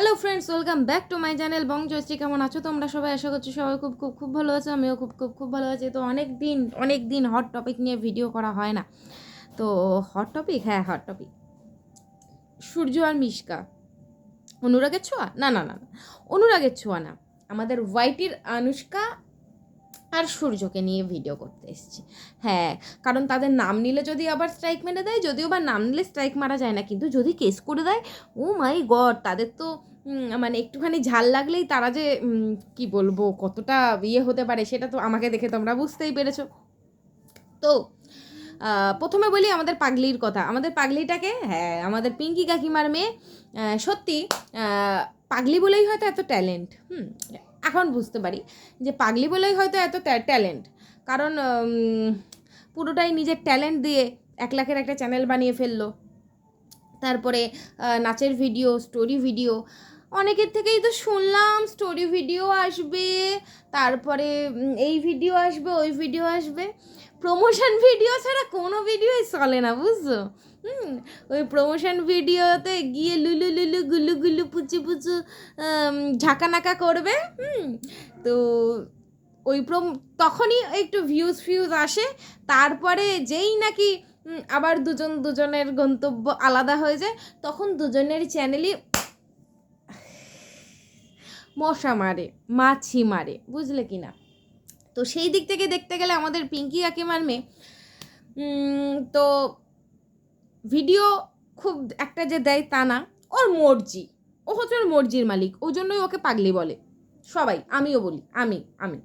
Hello friends welcome back to my channel Bong Joyshree কেমন আছো তোমরা? সবাই আশা করছি সবাই খুব খুব খুব ভালো আছো, আমিও খুব খুব খুব ভালো আছি। তো অনেক দিন অনেক দিন হট টপিক নিয়ে ভিডিও করা হয় না। তো হট টপিক হ্যাঁ হট টপিক সূর্য আর মিশকা। অনুরাগের ছোঁয়া? না না না অনুরাগের ছোঁয়া না। আমাদের হোয়াইটির আনুষ্কা আর সূর্যকে নিয়ে ভিডিও করতে এসেছি। হ্যাঁ কারণ তাদের নাম নিলে যদি আবার স্ট্রাইক মেরে দেয়, যদিও বা নাম নিলে স্ট্রাইক মারা যায় না, কিন্তু যদি কেস করে দেয় ও মাই গড তাদের তো মানে একটুখানি ঝাল লাগলেই তারা যে কি বলব, কতটা ইয়ে হতে পারে সেটা তো আমাকে দেখে তোমরা বুঝতেই পেরেছ। তো প্রথমে বলি আমাদের পাগলির কথা। আমাদের পাগলিটাকে হ্যাঁ আমাদের পিঙ্কি কাকিমার মেয়ে সত্যি পাগলি বলেই হয়তো এত ট্যালেন্ট হুম এখন বুঝতে পারি যে পাগলি বলেই হয়তো এত ট্যালেন্ট কারণ পুরোটাই নিজের ট্যালেন্ট দিয়ে এক লাখের একটা চ্যানেল বানিয়ে ফেলল। তারপরে নাচের ভিডিও স্টোরি ভিডিও অনেকের থেকেই তো শুনলাম স্টোরি ভিডিও আসবে, তারপরে এই ভিডিও আসবে, ওই ভিডিও আসবে। প্রমোশন ভিডিও ছাড়া কোনো ভিডিওই চলে না, বুঝছ? হুম, ওই প্রমোশন ভিডিওতে গিয়ে লুলু লুলু গুলু গুলু পুচু পুচু ঝাঁকানাকা করবে, হুম, তো ওই প্রম, তখনই একটু ভিউজ ফিউজ আসে, তারপরে যেই নাকি আবার দুজন, দুজনের গন্তব্য আলাদা হয়ে যায়, তখন দুজনের চ্যানেলই মশা মারে, মাছি মারে, বুঝলে কি না তো সেই দিক থেকে দেখতে গেলে আমাদের পিঙ্কি কাকিমার মেয়ে তো ভিডিও খুব একটা যে দেয় তা না। ওর মর্জি, ও হচ্ছে ওর মর্জির মালিক, ওই জন্যই ওকে পাগলি বলে। সবাই, আমিও বলি, আমি আমি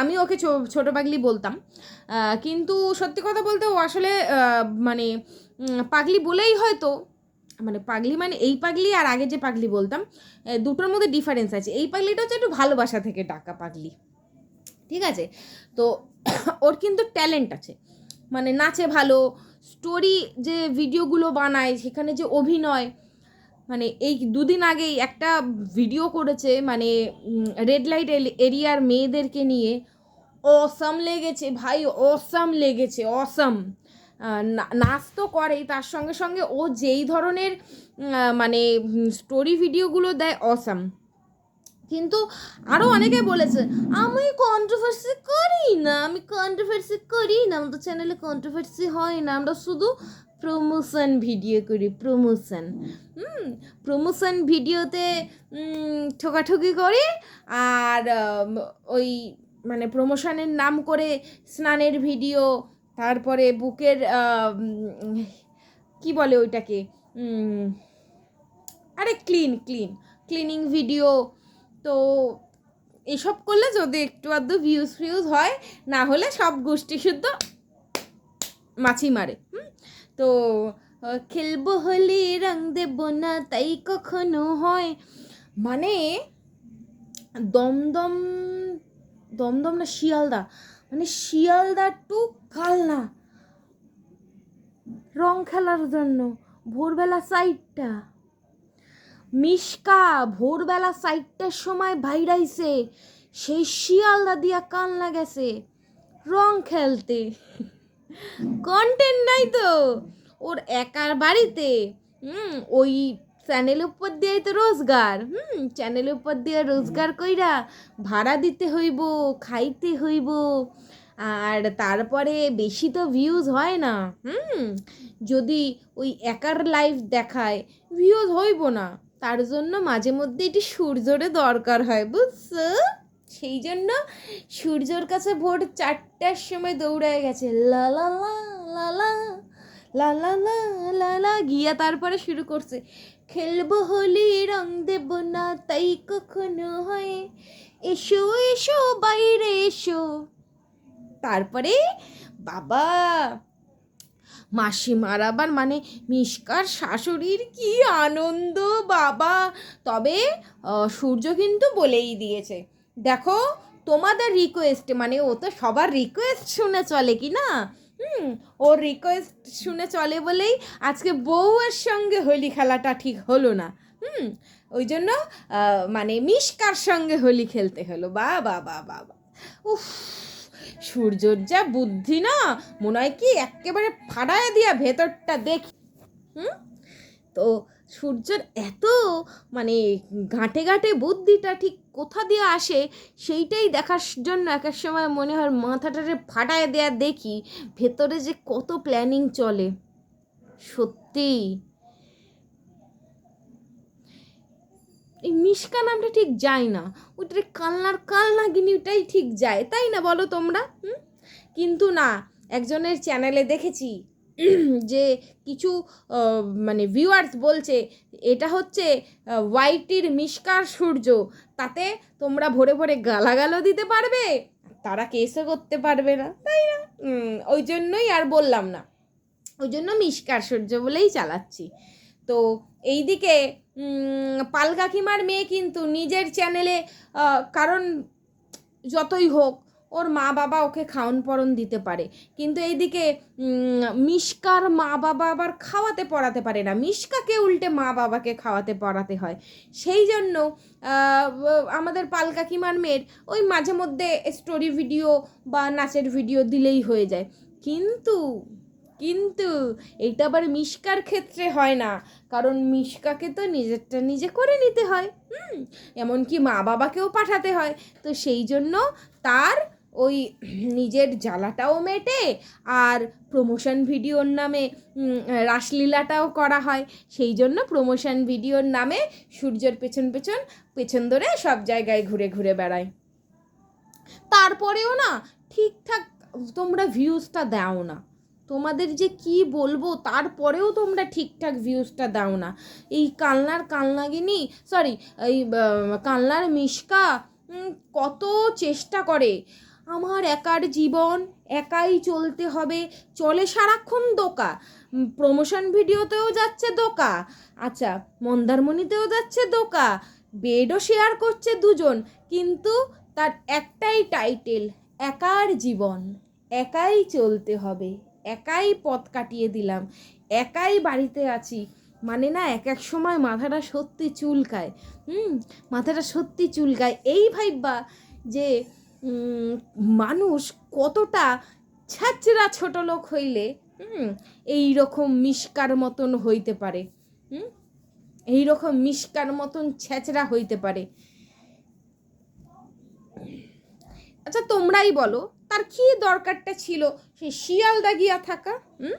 আমি ওকে ছোটো পাগলি বলতাম। কিন্তু সত্যি কথা বলতে ও আসলে মানে পাগলি বলেই হয়তো মানে পাগলি মানে এই পাগলি আর আগে যে পাগলি বলতাম দুটোর মধ্যে ডিফারেন্স আছে। এই পাগলিটা হচ্ছে একটু ভালোবাসা থেকে ডাকা পাগলি। ঠিক আছে? তো ওর কিন্তু ট্যালেন্ট আছে। মানে নাচে ভালো স্টোরি যে ভিডিওগুলো বানায়, সেখানে যে অভিনয় মানে এই দুদিন আগেই একটা ভিডিও করেছে মানে রেড লাইট এরিয়ার মেয়েদেরকে নিয়ে। অসাম লেগেছে ভাই অসাম লেগেছে অসাম নাচ তো করেই, তার সঙ্গে সঙ্গে ও যেই ধরনের মানে স্টোরি ভিডিওগুলো দেয় অসাম কিন্তু আরও অনেকে বলেছে, আমি কন্ট্রোভার্সি করি না আমি কন্ট্রোভার্সি করি না আমাদের চ্যানেলে কন্ট্রোভার্সি হয় না আমরা শুধু প্রমোশন ভিডিও করি প্রমোশন হুম প্রমোশন ভিডিওতে ঠোকাঠুকি করি আর ওই মানে প্রমোশনের নাম করে স্নানের ভিডিও তারপরে বুকের কি বলে ওইটাকে আরে ক্লিন ক্লিন ক্লিনিং ভিডিও তো এসব করলে যদি একটু আধটু ভিউজ ফিউজ হয়, না হলে সব গোষ্ঠী শুদ্ধ মাছি মারে, হুম? তো খেলব হলে, রং দেব না তাই কখনো হয়। মানে দমদম দমদম না শিয়ালদা মানে শিয়ালদা টু কালনা। রং খেলার জন্য ভোরবেলা সাইডটা মিশকা ভোরবেলা সাইটটার সময় ভাইরাইছে। সেই শিয়ালদা দিয়া কান্না গেছে। রং খেলতে। কন্টেন্ট নাই তো। ওর একার বাড়িতে। হুম, ওই চ্যানেলের উপর দিয়ে তো রোজগার। হুম চ্যানেলের উপর দিয়ে রোজগার কইরা ভাড়া দিতে হইব, খাইতে হইব। আর তারপরে বেশি তো ভিউজ হয় না। হুম, যদি ওই একার লাইভ দেখায় ভিউজ হইব না। তার জন্য মাঝে মধ্যে এটি সূর্যরে দরকার হয় বুঝছ সেই জন্য সূর্যর কাছে ভোর চারটার সময় দৌড়ায় গেছে লা লা গিয়া তারপরে শুরু করছে খেলব হোলি রং দেব না তাই কখনো হয় এসো এসো বাইরে এসো তারপরে বাবা মাসিমার আবার মানে মিষ্কার শাশুড়ির কি আনন্দ, বাবা? তবে সূর্য কিন্তু বলেই দিয়েছে। দেখো, তোমাদের রিকোয়েস্ট মানে ও তো সবার রিকোয়েস্ট শুনে চলে কি না? হুম, ওর রিকোয়েস্ট শুনে চলে বলেই আজকে বউয়ের সঙ্গে হোলি খেলাটা ঠিক হলো না। হুম, ওই জন্য মানে মিষ্কার সঙ্গে হোলি খেলতে হলো। বা বা বা বা। উফ। সূর্যর যা বুদ্ধি না, মনে হয় কি একেবারে ফাড়ায় দিয়া ভেতরটা দেখি। হুম? তো সূর্যের এত মানে ঘাঁটে ঘাঁটে বুদ্ধিটা ঠিক কোথা দিয়ে আসে, সেইটাই দেখার জন্য এক এক সময় মনে হয় মাথাটারে ফাটায় দেয়া দেখি, ভেতরে যে কত প্ল্যানিং চলে। সত্যি এই মিশকা নামটা ঠিক যায় না। ওইটারে কালনার কালনাগিনিটাই ঠিক যায়। তাই না বলো তোমরা? কিন্তু না, একজনের চ্যানেলে দেখেছি যে কিছু মানে ভিউয়ার্স বলছে, এটা হচ্ছে হোয়াইটির মিষ্কার সূর্য। তাতে তোমরা ভরে ভরে গালাগালও দিতে পারবে, তারা কেসও করতে পারবে না। তাই না? ওই জন্যই আর বললাম না। ওই জন্য মিষ্কার সূর্য বলেই চালাচ্ছি। তো এইদিকে পাল কাকিমার মেয়ে কিন্তু নিজের চ্যানেলে কারণ যতই হোক, ওর মা বাবা ওকে খাওন পরন দিতে পারে। কিন্তু এইদিকে মিশকার মা বাবা আবার খাওয়াতে পড়াতে পারে না। মিশকাকে উল্টে মা বাবাকে খাওয়াতে পড়াতে হয়। সেই জন্য আমাদের পাল কাকিমার মেয়ের ওই মাঝে মধ্যে স্টোরি ভিডিও বা নাচের ভিডিও দিলেই হয়ে যায়। কিন্তু কিন্তু এইটা আবার মিশকার ক্ষেত্রে হয় না। কারণ মিশকাকে তো নিজেরটা নিজে করে নিতে হয়, হুম? এমনকি মা বাবাকেও পাঠাতে হয়। তো সেই জন্য তার ওই নিজের জ্বালাটাও মেটে আর প্রমোশন ভিডিওর নামে রাসলীলাটাও করা হয়। সেই জন্য প্রমোশন ভিডিওর নামে সূর্যের পেছন পেছন পেছন ধরে সব জায়গায় ঘুরে ঘুরে বেড়ায়। তারপরেও না ঠিকঠাক তোমরা ভিউজটা দাও না। তোমাদের যে কি বলব, তারপরেও তোমরা ঠিকঠাক ভিউজটা দাও না। এই কালনার কালনাগিনি সরি এই কালনার মিশকা কত চেষ্টা করে। আমার একার জীবন একাই চলতে হবে। চলে সারাক্ষণ দোকা। প্রমোশন ভিডিওতেও যাচ্ছে দোকা। আচ্ছা মন্দারমণিতেও যাচ্ছে দোকা। বেডও শেয়ার করছে দুজন, কিন্তু তার একটাই টাইটেল একার জীবন। একাই চলতে হবে। একাই পথ কাটিয়ে দিলাম। একাই বাড়িতে আছি। মানে না এক এক সময় মাথাটা সত্যি চুলকায় হুম, মাথাটা সত্যি চুলকায় এই ভাইবা যে মানুষ কতটা ছ্যাচরা ছোট লোক হইলে, হুম এই রকম মিষ্কার মতন হইতে পারে। হুম এই রকম মিষ্কার মতন ছ্যাচরা হইতে পারে। আচ্ছা তোমরাই বলো। তার কি দরকারটা ছিল? সে শিয়ালদা গিয়া থাকা, হুম?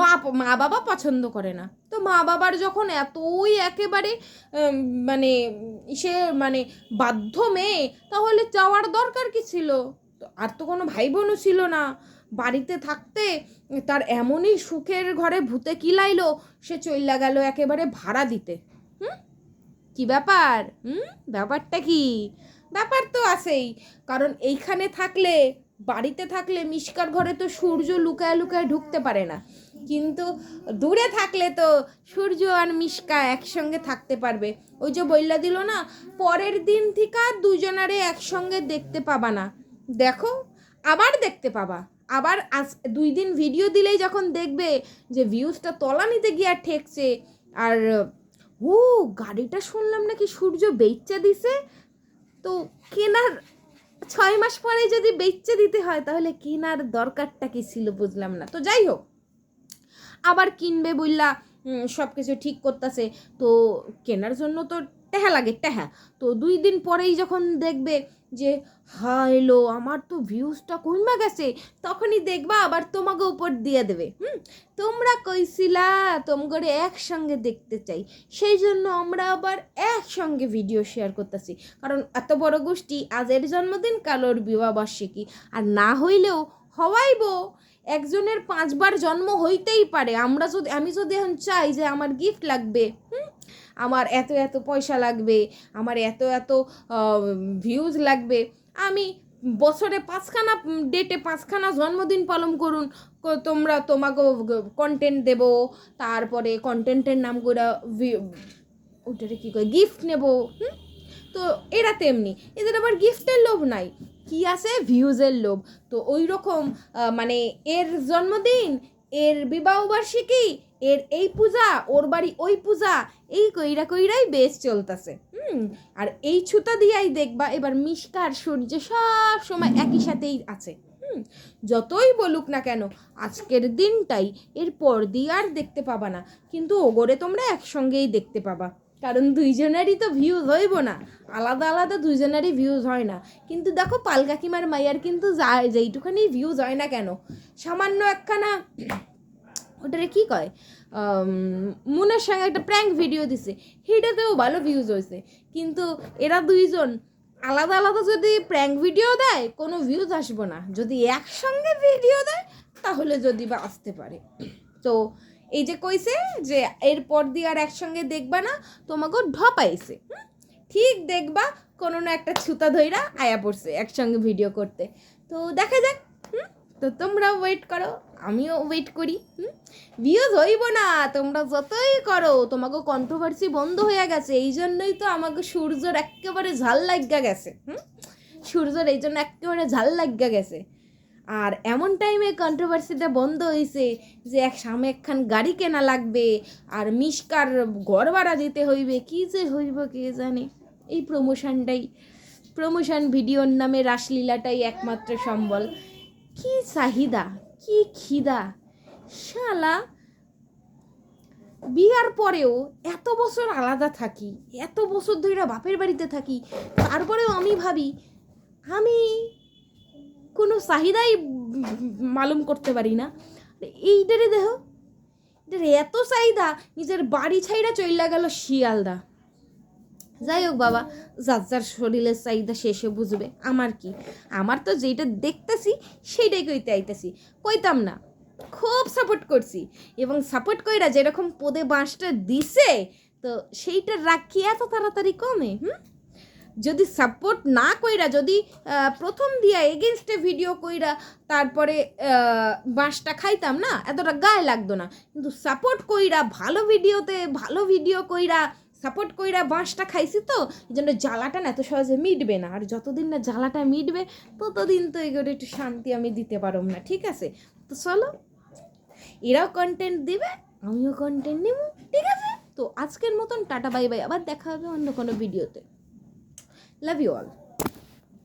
মা মা বাবা পছন্দ করে না। তো মা বাবার যখন এতই একেবারে মানে সে মানে বাধ্য মেয়ে, তাহলে যাওয়ার দরকার কি ছিল? আর তো কোনো ভাই বোনও ছিল না। বাড়িতে থাকতে তার এমনই সুখের ঘরে ভূতে কিলাইলো, সে চইলা গেল একেবারে ভাড়া দিতে। হুম? কি ব্যাপার? হুম? ব্যাপারটা কি? ব্যাপার তো আছেই। কারণ এইখানে থাকলে, বাড়িতে থাকলে মিষ্কার ঘরে তো সূর্য লুকায় লুকায় ঢুকতে পারে না। কিন্তু দূরে থাকলে তো সূর্য আর মিষ্কা একসঙ্গে থাকতে পারবে। ওই যে বইলা দিল না, পরের দিন থেকে আর দুজনারে একসঙ্গে দেখতে পাবা না। দেখো, আবার দেখতে পাবা। আবার আজ দুই দিন ভিডিও দিলেই যখন দেখবে যে ভিউজটা তলানিতে গিয়ে আর ঠেকছে, আর ও গাড়িটা শুনলাম নাকি সূর্য বেচ্চা দিছে? তো কেনার ছয় মাস পরে যদি বেচে দিতে হয়, তাহলে কেনার দরকারটা কি ছিল বুঝলাম না। তো যাই হোক, আবার কিনবে বললা সব কিছু ঠিক করতেছে। তো কেনার জন্য তো টেহা লাগে, টেহা। তো দুই দিন পরেই যখন দেখবে যে হাইলো আমার তো ভিউজটা কমা গেছে, তখনই দেখবা আবার তোমাকে উপর দিয়ে দেবে। হুম? তোমরা কইছিলা, তোমগরে একসঙ্গে দেখতে চাই। সেই জন্য আমরা আবার একসঙ্গে ভিডিও শেয়ার করতেছি। কারণ এত বড় গোষ্ঠী, আজের জন্মদিন, কালোর বিবাহ বার্ষিকী আর না হইলেও হওয়াইব, একজনের পাঁচবার জন্ম হইতেই পারে। আমরা যদি, আমি যদি এখন চাই যে আমার গিফট লাগবে, হুম? আমার এত এত পয়সা লাগবে, আমার এত এত ভিউজ লাগবে। আমি বছরে পাঁচখানা ডেটে পাঁচখানা জন্মদিন পালন করুন তোমরা তোমাকে কন্টেন্ট দেব, তারপরে কন্টেন্টের নাম করে ওটারে কী করে গিফট নেব, হুম? তো এরা তেমনি, এদের আবার গিফটের লোভ নাই। কি আছে? ভিউজের লোভ। তো ওই রকম মানে এর জন্মদিন এর বিবাহবার্ষিকী এর এই পূজা, ওর বাড়ি ওই পূজা, এই কইরা কইরাই বেশ চলতেছে। হুম, আর এই ছুতা দিয়াই দেখবা এবার মিষ্কার সূর্য সব সময় একই সাথেই আছে। যতই বলুক না কেন, আজকের দিনটাই এর পর দিয়ে আর দেখতে পাবা না। কিন্তু ওগরে তোমরা একসঙ্গেই দেখতে পাবা। কারণ দুইজনেরই তো ভিউজ হইব না। আলাদা আলাদা দুইজনেরই ভিউজ হয় না। কিন্তু দেখো, পাল কাকিমার মাইয়ার কিন্তু যা- যেইটুখানি ভিউজ হয় না কেন? সামান্য একখানা, ওটারে কি কয়? মুনের সঙ্গে একটা প্র্যাঙ্ক ভিডিও দিছে। সেটাতেও ভালো ভিউজ হয়েছে কিন্তু এরা দুইজন আলাদা আলাদা যদি প্র্যাঙ্ক ভিডিও দেয়, কোনো ভিউজ আসব না। যদি একসঙ্গে ভিডিও দেয়, তাহলে যদি বা আসতে পারে। তো এই যে কইছে যে এরপর দিয়ে আর একসঙ্গে দেখবা না, তোমাকেও ঢপাইছে? ঠিক দেখবা কোনো না একটা ছুতা ধইরা আয়া পড়ছে একসঙ্গে ভিডিও করতে। তো দেখা যাক তো তোমরাও ওয়েট করো, আমিও ওয়েট করি ভিউজ হইব না, তোমরা যতই করো, তোমাকে কন্ট্রোভার্সি বন্ধ হয়ে গেছে, এই জন্যই তো আমাকে সূর্যর একেবারে ঝাল লাগা গেছে, হুম? সূর্যর এই জন্য একেবারে ঝাল লাগা গেছে। আর এমন টাইমে কন্ট্রোভার্সিটা বন্ধ হয়েছে যে এক সামনে একখান গাড়ি কেনা লাগবে আর মিসকার ঘর ভাড়া দিতে হইবে, কি যে হইব কে জানে? এই প্রমোশনটাই প্রমোশন ভিডিওর নামে রাসলীলাটাই একমাত্র সম্বল। কি চাহিদা, কি খিদা। শালা, বিয়ার পরেও এত বছর আলাদা থাকি, এত বছর ধরে বাপের বাড়িতে থাকি, তারপরেও আমি ভাবি, আমি কোনো চাহিদাই মালুম করতে পারি না। এইটারে দেহ এটার এত চাহিদা, নিজের বাড়ি ছাইরা চইলা গেল শিয়ালদা। যাই হোক বাবা, যার যার শরীরের চাহিদা শেষে বুঝবে, আমার কি? আমার তো যেইটা দেখতেছি, সেইটাই কইতে আইতেছি। কইতাম না, খুব সাপোর্ট করছি, এবং সাপোর্ট কইরা যেরকম পদে বাঁশটা দিছে, তো সেইটা রাখি এত তাড়াতাড়ি কমে, হুম? যদি সাপোর্ট না কইরা, যদি প্রথম দিয়া এগেনস্টে ভিডিও কইরা তারপরে বাঁশটা খাইতাম না, এতটা গায়ে লাগতো না। কিন্তু সাপোর্ট কইরা, ভালো ভিডিওতে ভালো ভিডিও কইরা সাপোর্ট কইরা বাঁশটা খাইছি তো, এই জন্য জ্বালাটা না এত সহজে মিটবে না। আর যতদিন না জ্বালাটা মিটবে, ততদিন তো এগুলো একটু শান্তি আমি দিতে পারব না, ঠিক আছে? তো চলো, এরাও কন্টেন্ট দিবে, আমিও কন্টেন্ট নিব ঠিক আছে? তো আজকের মতন টাটা, বাই বাই। আবার দেখা হবে অন্য কোনো ভিডিওতে Love you all.